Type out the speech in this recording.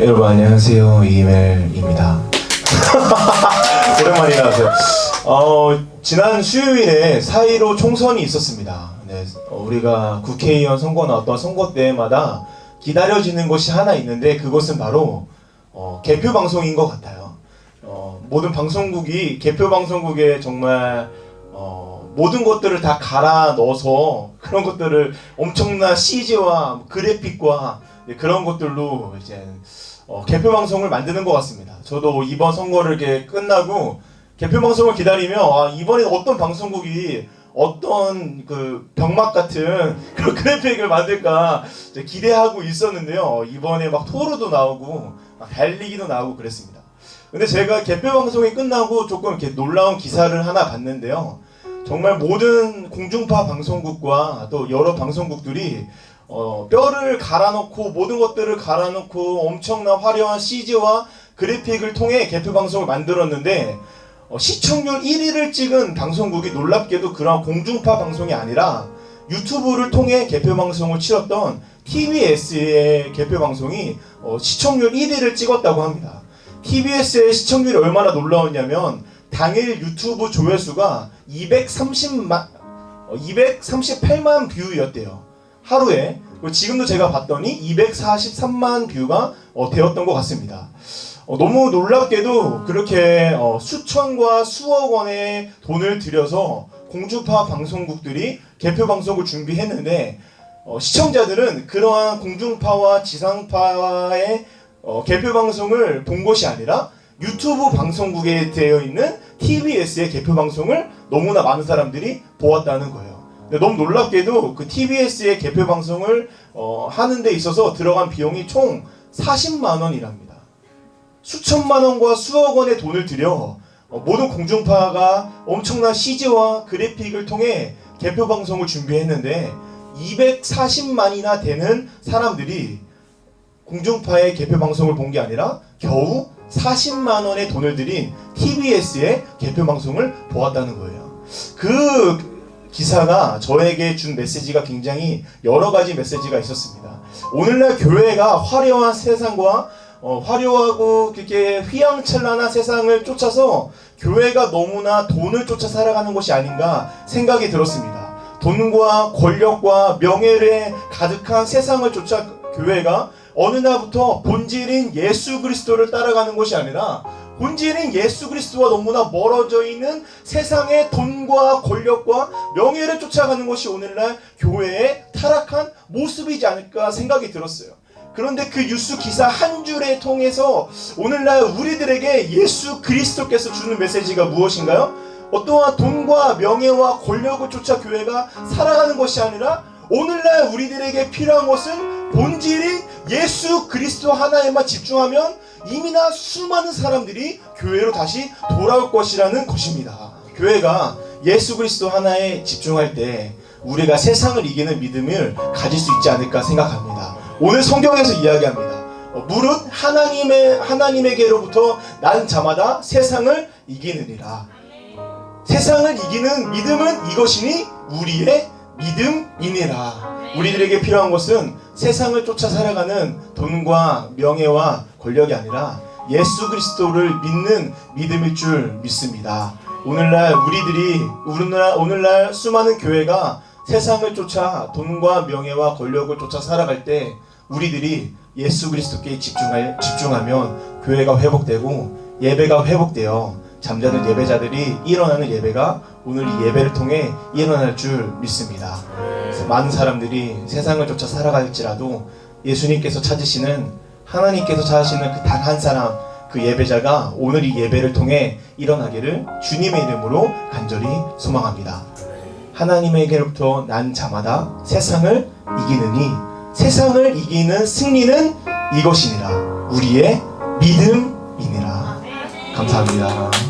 네, 여러분 안녕하세요. 이멜입니다. 오랜만이라 하세요. 어, 지난 수요일에 4.15 총선이 있었습니다. 네, 어, 우리가 국회의원 선거나 어떤 선거 때마다 기다려지는 것이 하나 있는데 그것은 바로 어, 개표 방송인 것 같아요. 어, 모든 방송국이 개표 방송국에 정말 어, 모든 것들을 다 갈아 넣어서 그런 것들을 엄청난 CG와 그래픽과 네, 그런 것들로 이제 어, 개표 방송을 만드는 것 같습니다. 저도 이번 선거를 이렇게 끝나고 개표 방송을 기다리며 아, 이번에 어떤 방송국이 어떤 그 병맛 같은 그런 그래픽을 만들까 기대하고 있었는데요. 이번에 막 토로도 나오고 막 달리기도 나오고 그랬습니다. 근데 제가 개표 방송이 끝나고 조금 이렇게 놀라운 기사를 하나 봤는데요. 정말 모든 공중파 방송국과 또 여러 방송국들이 어, 뼈를 갈아놓고 모든 것들을 갈아놓고 엄청난 화려한 CG와 그래픽을 통해 개표 방송을 만들었는데 어, 시청률 1위를 찍은 방송국이 놀랍게도 그런 공중파 방송이 아니라 유튜브를 통해 개표 방송을 치렀던 TBS의 개표 방송이 어, 시청률 1위를 찍었다고 합니다. TBS의 시청률이 얼마나 놀라웠냐면 당일 유튜브 조회수가 230만 어, 238만 뷰였대요. 하루에. 지금도 제가 봤더니 243만 뷰가 어, 되었던 것 같습니다. 어, 너무 놀랍게도 그렇게 어, 수천과 수억 원의 돈을 들여서 공중파 방송국들이 개표 방송을 준비했는데 어, 시청자들은 그러한 공중파와 지상파의 어, 개표 방송을 본 것이 아니라 유튜브 방송국에 되어 있는 TBS의 개표 방송을 너무나 많은 사람들이 보았다는 거예요. 너무 놀랍게도 그 TBS의 개표 방송을 어, 하는 데 있어서 들어간 비용이 총 40만 원이랍니다. 수천만 원과 수억 원의 돈을 들여 어, 모든 공중파가 엄청난 CG와 그래픽을 통해 개표 방송을 준비했는데 240만이나 되는 사람들이 공중파의 개표 방송을 본 게 아니라 겨우 40만 원의 돈을 들인 TBS의 개표 방송을 보았다는 거예요. 그 기사가 저에게 준 메시지가 굉장히 여러 가지 메시지가 있었습니다. 오늘날 교회가 화려한 세상과 어, 화려하고 그렇게 휘황찬란한 세상을 쫓아서 교회가 너무나 돈을 쫓아 살아가는 것이 아닌가 생각이 들었습니다. 돈과 권력과 명예를 가득한 세상을 쫓아 교회가 어느 날부터 본질인 예수 그리스도를 따라가는 것이 아니라 본질인 예수 그리스도와 너무나 멀어져 있는 세상의 돈과 권력과 명예를 쫓아가는 것이 오늘날 교회의 타락한 모습이지 않을까 생각이 들었어요. 그런데 그 뉴스 기사 한 줄에 통해서 오늘날 우리들에게 예수 그리스도께서 주는 메시지가 무엇인가요? 어떠한 돈과 명예와 권력을 쫓아 교회가 살아가는 것이 아니라 오늘날 우리들에게 필요한 것은 본질인 예수 그리스도 하나에만 집중하면 이미나 수많은 사람들이 교회로 다시 돌아올 것이라는 것입니다. 교회가 예수 그리스도 하나에 집중할 때 우리가 세상을 이기는 믿음을 가질 수 있지 않을까 생각합니다. 오늘 성경에서 이야기합니다. 어, 무릇 하나님의 하나님에게로부터 난 자마다 세상을 이기느니라. 세상을 이기는 믿음은 이것이니 우리의 믿음이니라. 우리들에게 필요한 것은 세상을 쫓아 살아가는 돈과 명예와 권력이 아니라 예수 그리스도를 믿는 믿음일 줄 믿습니다. 오늘날 우리들이 오늘날, 오늘날 수많은 교회가 세상을 쫓아 돈과 명예와 권력을 쫓아 살아갈 때 우리들이 예수 그리스도께 집중할, 집중하면 교회가 회복되고 예배가 회복되어 잠자는 예배자들이 일어나는 예배가 오늘 이 예배를 통해 일어날 줄 믿습니다. 많은 사람들이 세상을 쫓아 살아갈지라도 예수님께서 찾으시는 하나님께서 찾으시는 그 단 한 사람 그 예배자가 오늘 이 예배를 통해 일어나기를 주님의 이름으로 간절히 소망합니다. 하나님에게로부터 난 자마다 세상을 이기느니 세상을 이기는 승리는 이것이니라 우리의 믿음이니라 감사합니다.